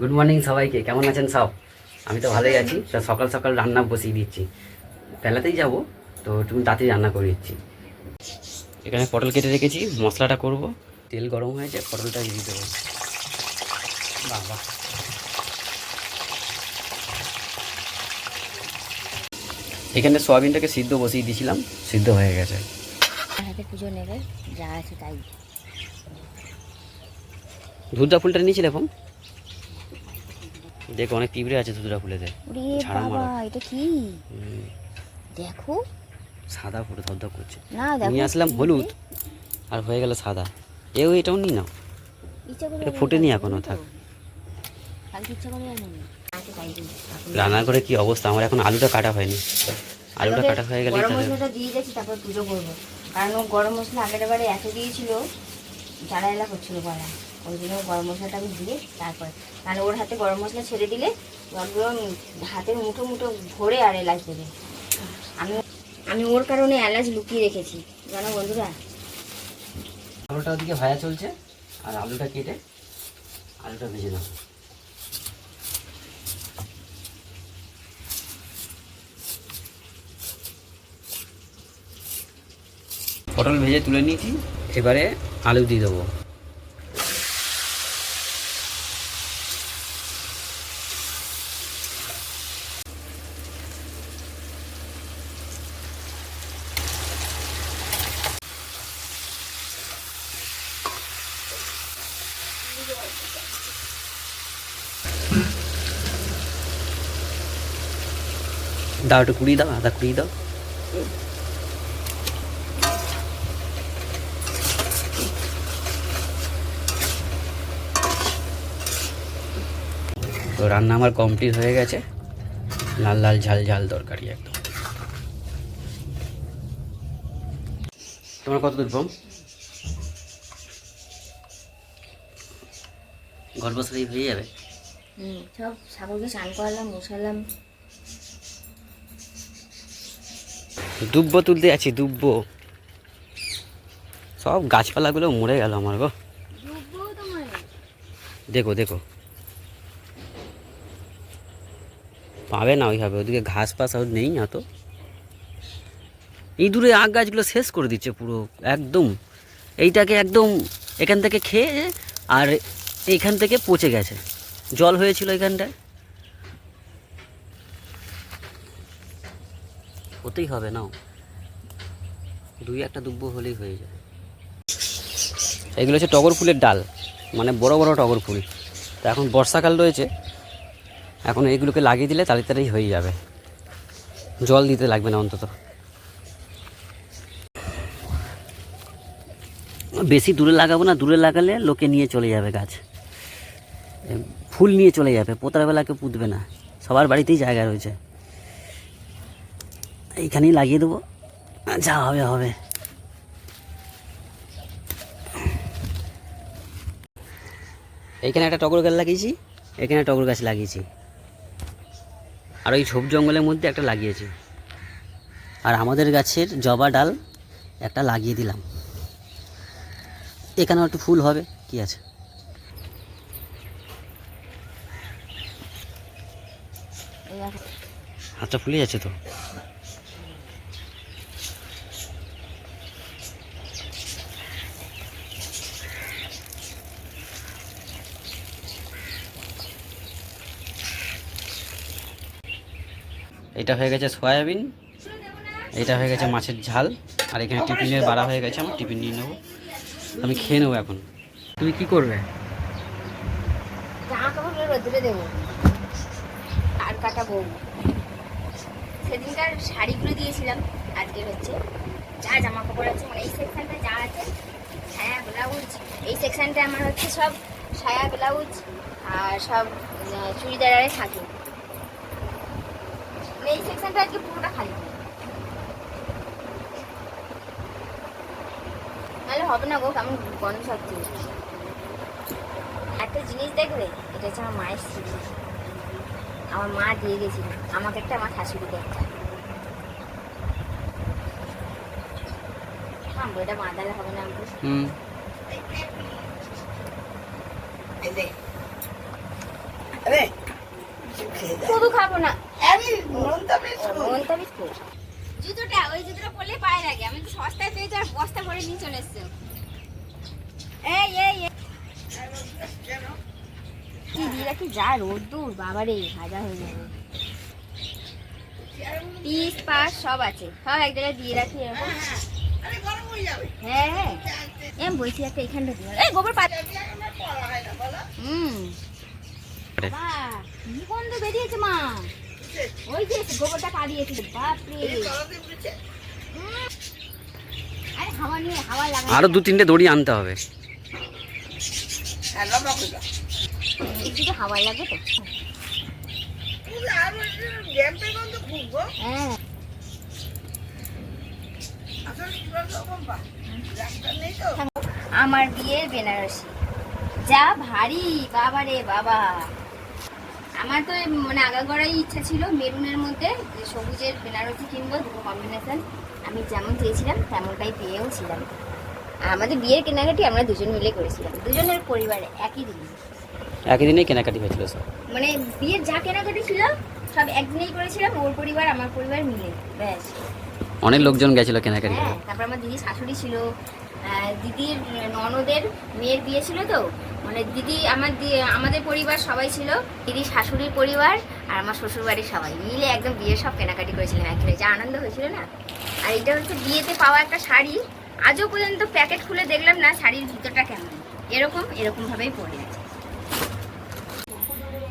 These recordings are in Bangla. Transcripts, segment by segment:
গুড মর্নিং সবাইকে কেমন আছেন সব? আমি তো ভালোই আছি তো সকাল সকাল রান্না বসিয়ে দিচ্ছি। বেলাতেই যাব তো একটু তাড়াতাড়ি রান্না করে দিচ্ছি এখানে পটল কেটে রেখেছি মশলাটা করব। তেল গরম হয়েছে পটলটা দিয়ে দেবো বাবা এখানে সোয়াবিনটাকে সিদ্ধ বসিয়ে দিয়েছিলাম সিদ্ধ হয়ে গেছে। হাতে পুজো নেবে যা আছে তাই। ফুলটা নিয়েছিলে এখন? দেখো অনেক পিঁপড়ে আছে ফুলেতে। ওরে ঝাড়া মারা। এটা কি? দেখো। সাদা পুরো ধপধপ করছে। না নিয়ে আসলাম হলুদ আর হয়ে গেল সাদা। এও এটাও নি না এটা ফোটেনি এখনও, থাক। কালকে ইচ্ছা করে আনিনি আছে তাই দিই। রান্না করে কি অবস্থা? আমার এখন আলুটা কাটা হয়নি। আলুটা কাটা হয়ে গেলে গরম মশলাটা দিয়ে তারপর পুজো করব। কারণ গরম মশলা আগের বারে এত দিয়েছিল জ্বালা এলা করছিল গলা ওই জন্য গরম মশলাটা আমি দিয়ে তারপরে মানে ওর হাতে গরম মশলা ছেড়ে দিলে একদম হাতের মুঠো মুঠো ভরে আর এলাচ দেবে। আমি আমি ওর কারণে এলাচ লুকিয়ে রেখেছি। জানো বন্ধুরা? আলুটা ওদিকে ভাজা চলছে, আর আলুটা কেটে আলুটা ভেজে দাও পটল ভেজে তুলে নিয়েছি, এবারে আলু দিয়ে দেবো। দাও একটু দাও, আদা কুড়িয়ে দাও। তো রান্না আমার কমপ্লিট হয়ে গেছে। লাল লাল ঝাল ঝাল দরকারি একদম। তোমার কত দূর ঘর বসলেই হয়ে যাবে। হুম সব সাগরকে স্নান করালাম দুব্বো তুলতে আছি দুব্বো। সব গাছপালাগুলো মরে গেল আমার গো। দেখো দেখো। পাবে না ওইভাবে ওদিকে ঘাস পাস আর নেই না তো। ইঁদুরে আগ গাছগুলো শেষ করে দিচ্ছে পুরো একদম। এইটাকে একদম এখান থেকে খেয়ে আর এইখান থেকে পচে গেছে। জল হয়েছিল এখানটায় হতেই হবে না দুই একটা দুব্বো হলেই হয়ে যায়। এগুলো হচ্ছে টগর ফুলের ডাল মানে বড় বড় টগর ফুল। তো এখন বর্ষাকাল রয়েছে, এখন এইগুলোকে লাগিয়ে দিলে তাড়াতাড়ি হয়ে যাবে। জল দিতে লাগবে না অন্তত। বেশি দূরে লাগাবো না, দূরে লাগালে লোকে নিয়ে চলে যাবে গাছ। ফুল নিয়ে চলে যাবে পোতার বেলাকে পুঁতবে না। সবার বাড়িতেই জায়গা রয়েছে। এইখানেই লাগিয়ে দেবো। যা হবে হবে। এইখানে একটা টগর গাছ লাগিয়েছি, এখানে টগর গাছ লাগিয়েছি। আর ওই ঝোপ জঙ্গলের মধ্যে একটা লাগিয়েছি। আর আমাদের গাছের জবা ডাল একটা লাগিয়ে দিলাম। এখানেও একটু ফুল হবে, কি আছে এই দেখো, হাতটা ফুলে যাচ্ছে তো। এটা হয়ে গেছে সয়াবিন এটা হয়ে গেছে মাছের ঝাল আর এখানে টিফিনের বাড়া হয়ে গেছে আমার টিফিন নিয়ে নেব। আমি খেয়ে নেব এখন। তুমি কি করবে? আর কাটাবো সেদিনকার শাড়িগুলো দিয়েছিলাম, আজকের হচ্ছে যা জামা কাপড় আছে মানে এই সেকশনটা যা আছে সায়া ব্লাউজ এই সেকশনটা আমার হচ্ছে সব সায়া ব্লাউজ আর সব চুড়িদারে থাকে। মানে এই সেকশনটা আজকে পুরোটা খালি। নাহলে হবে না গো, কেমন গন্ধ সত্যি একটা জিনিস দেখবে, এটা হচ্ছে আমার মায়ের স্মৃতি। আমার মা দিয়ে গেছিল। আমাকে একটা আমার শাশুড়িকে একটা এটা বাঁধালে হবে না হুম। শুধু খাব না। আমি নোনতা বিস্কুট নোনতা বিস্কুট জুতোটা ওই জুতোটা পরলে পায়ে লাগে আমি তো সস্তায় পেয়েছি আর বস্তা ভরে নিয়ে চলে এসছো। এই এই এই। কি দিয়ে রাখি যা রোদ্দুর বাবারে ভাজা হয়ে যাবে। পিস পাস সব আছে। সব এক জায়গায় দিয়ে রাখি এরকম। আরে হয়ে। যাবে হ্যাঁ এম বলছি একটা এখানটা দিয়ে এই গোবর পাত। আর হয় হুম কি গন্ধ বেরিয়েছে মা? ওই যে গোবরটা বাপরে। আরে হাওয়া নিয়ে হাওয়া লাগা আরও দু তিনটে দড়ি আনতে হবে। হ্যাঁ লম্বা একটু হাওয়া লাগে তো। হ্যাঁ। আমার বিয়ের বেনারসি। যা ভারী, বাবা রে বাবা। আমার তো মানে আগাগোড়াই ইচ্ছা ছিল মেরুনের মধ্যে যে সবুজের বেনারসি কিনবো, দুটো কম্বিনেশন আমি যেমন চেয়েছিলাম, তেমনটাই পেয়েও ছিলাম। আমাদের বিয়ের কেনাকাটি আমরা দুজন মিলে করেছিলাম। দুজনের পরিবারে একই দিন একই দিনেই কেনাকাটি হয়েছিল সব? মানে বিয়ের যা কেনাকাটি ছিল সব একদিনেই করেছিলাম ওর পরিবার আমার পরিবার মিলে ব্যাস। অনেক লোকজন গেছিল কেনাকাটি হ্যাঁ তারপর আমার দিদি শাশুড়ি ছিল দিদির ননদের মেয়ের বিয়ে ছিল তো মানে দিদি আমার আমাদের পরিবার সবাই ছিল দিদি শাশুড়ির পরিবার আর আমার শ্বশুর বাড়ির সবাই মিলে একদম বিয়ের সব কেনাকাটি করেছিলাম একসাথে যা আনন্দ হয়েছিল না? আর এটা হচ্ছে বিয়েতে পাওয়া একটা শাড়ি আজও পর্যন্ত প্যাকেট খুলে দেখলাম না শাড়ির ভিতরটা কেমন। এরকম এরকম ভাবেই পরে আছে।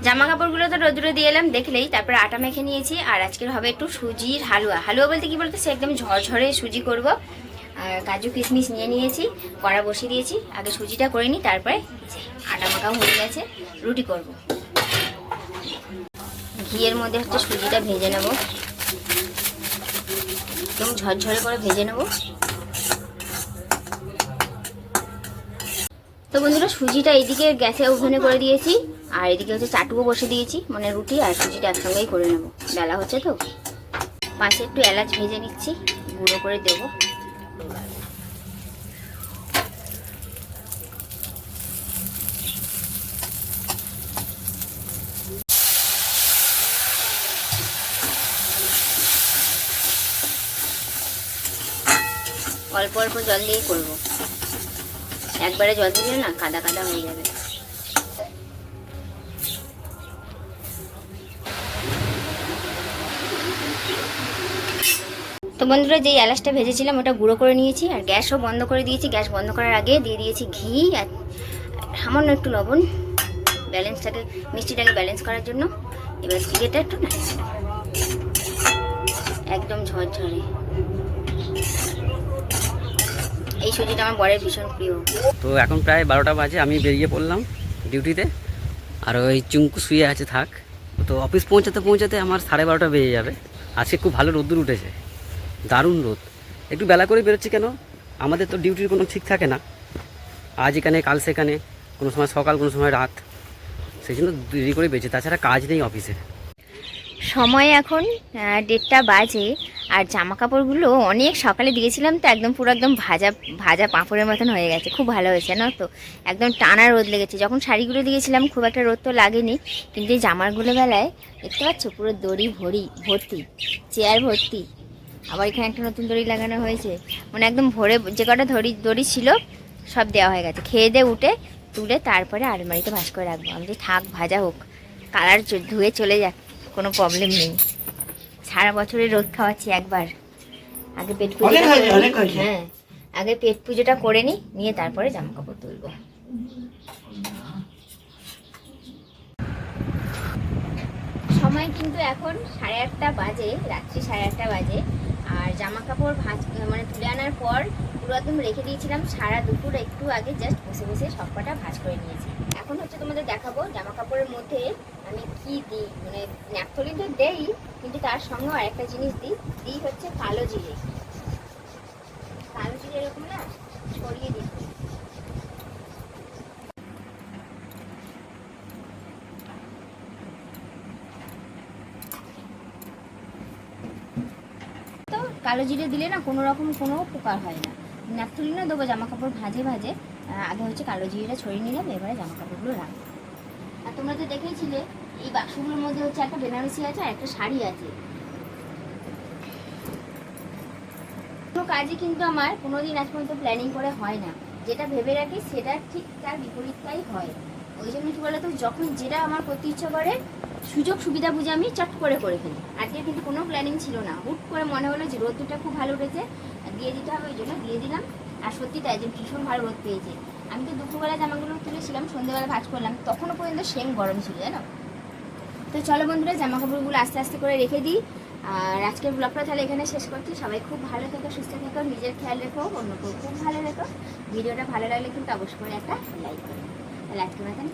জামা কাপড়গুলো তো রোদ্রে দিয়ে এলাম, দেখলেই তারপরে আটা মেখে নিয়েছি, আর আজকের হবে একটু সুজির হালুয়া। হালুয়া বলতে কি বলতে, সে একদম ঝরঝরে সুজি করব। আর কাজু কিশমিশ নিয়ে নিয়েছি, কড়া বসিয়ে দিয়েছি, আগে সুজিটা করে নিই, তারপরে আটা মাখাও হয়ে গেছে, রুটি করব। ঘিয়ের মধ্যে হচ্ছে সুজিটা ভেজে নেব। একদম ঝরঝরে করে ভেজে নেব। তো বন্ধুরা, সুজিটা এইদিকে গ্যাসে ওভেনে করে দিয়েছি, আর এদিকে হচ্ছে চাটুও বসে দিয়েছি মানে রুটি আর সুজিটা একসঙ্গেই করে নেব। বেলা হচ্ছে তো। পাশে একটু এলাচ ভেজে নিচ্ছি, গুঁড়ো করে দেবো। অল্প অল্প জল দিয়েই করব। একবারে জল দিলে না কাদা কাদা হয়ে যাবে। তো বন্ধুরা, যেই এলাচটা ভেজেছিলাম, ওটা গুঁড়ো করে নিয়েছি, আর গ্যাসও বন্ধ করে দিয়েছি। গ্যাস বন্ধ করার আগে দিয়ে দিয়েছি ঘি আর সামান্য একটু লবণ, ব্যালেন্সটাকে, মিষ্টিটাকে ব্যালেন্স করার জন্য। এবার ঘিটা একটু একদম ঝরঝরে। এই সুজিটা আমার বরের ভীষণ প্রিয়। তো এখন প্রায় বারোটা বাজে আমি বেরিয়ে পড়লাম ডিউটিতে। আর ওই চুঙ্কু শুয়ে আছে থাক। তো অফিস পৌঁছাতে পৌঁছাতে আমার সাড়ে বারোটা বেজে যাবে। আজকে খুব ভালো রোদ্দুর উঠেছে। দারুণ রোদ। একটু বেলা করে বেরোচ্ছি কেন? আমাদের তো ডিউটির কোনো ঠিক থাকে না। আজ এখানে কাল সেখানে কোনো সময় সকাল কোনো সময় রাত। সেই জন্য দেরি করে বেঁচে তাছাড়া কাজ নেই অফিসে সময় এখন দেড়টা বাজে। আর জামা কাপড়গুলো অনেক সকালে দিয়েছিলাম তো একদম পুরো একদম ভাজা ভাজা পাঁপড়ের মতন হয়ে গেছে। খুব ভালো হয়েছে না তো? একদম টানা রোদ লেগেছে। যখন শাড়িগুলো দিয়েছিলাম, খুব একটা রোদ তো লাগেনি, কিন্তু এই জামারগুলো বেলায় দেখতে পাচ্ছ? পুরো দড়ি ভরি, ভর্তি, চেয়ার ভর্তি। আবার এখানে একটা নতুন দড়ি লাগানো হয়েছে। মানে একদম ভরে যে কটা দড়ি দড়ি ছিল, সব দেওয়া হয়ে গেছে। খেয়ে দিয়ে উঠে, তুলে তারপরে আলমারিতে ভাস করে রাখব। আমি যে থাক, ভাজা হোক। কালার ধুয়ে চলে যাক, কোনো প্রবলেম নেই। সারা বছরে রোদ খাওয়াচ্ছি একবার। আগে পেট নিই। হ্যাঁ আগে পেট পুজোটা করে নিই নিয়ে তারপরে জামা কাপড় তুলবো। সময় কিন্তু এখন সাড়ে আটটা বাজে রাত্রি সাড়ে আটটা বাজে। আর জামা কাপড় ভাজ মানে তুলে আনার পর পুরো একদম রেখে দিয়েছিলাম সারা দুপুর একটু আগে জাস্ট বসে বসে সব কটা ভাজ করে নিয়েছি। এখন হচ্ছে তোমাদের দেখাবো জামা কাপড়ের মধ্যে আমি কি দিই। মানে ন্যাপথলিন তো দেই, কিন্তু তার সঙ্গেও আরেকটা জিনিস দিই। দিই হচ্ছে কালো জিরে। কালো জিরে এরকম না, ছড়িয়ে দিই। কালো জিরে দিলে না কোনো রকম কোনো উপকার হয় না। ন্যাপথলিনও দেবো জামা কাপড় ভাজে ভাজে। আগে হচ্ছে কালো জিরেটা ছড়িয়ে নিলাম, এবারে জামা কাপড়গুলো রাখব। আর তোমরা তো দেখেছিলে এই বাক্সগুলোর মধ্যে হচ্ছে একটা বেনারসি আছে আর একটা শাড়ি আছে। কোনো কাজই কিন্তু আমার কোনোদিন আজ পর্যন্ত প্ল্যানিং করে হয় না। যেটা ভেবে রাখি সেটা ঠিক তার বিপরীতটাই হয়। ওই জন্য কি বলতো, যখন যেটা আমার করতে ইচ্ছা করে, সুযোগ সুবিধা বুঝে আমি চট করে করে ফেলি। আজকে কিন্তু কোনো প্ল্যানিং ছিল না। হুট করে মনে হলো যে রোদ্দুরটা খুব ভালো উঠেছে দিয়ে দিতে হবে, ওই জন্য দিয়ে দিলাম। আর সত্যি তাই যে ভীষণ ভালো রোদ পেয়েছে। আমি তো দুপুরবেলা জামাগুলো তুলেছিলাম সন্ধ্যেবেলা ভাজ করলাম, তখনও পর্যন্ত সেম গরম ছিল, জানো? তো চলো বন্ধুরা জামা কাপড়গুলো আস্তে আস্তে করে রেখে দিই। আর আজকের ব্লগটা তাহলে এখানে শেষ করছি। সবাই খুব ভালো থেকো, সুস্থ থেকো, নিজের খেয়াল রেখো, অন্যকেও খুব ভালো রেখো। ভিডিওটা ভালো লাগলে কিন্তু অবশ্যই একটা লাইক করো। তাহলে আজকে মতন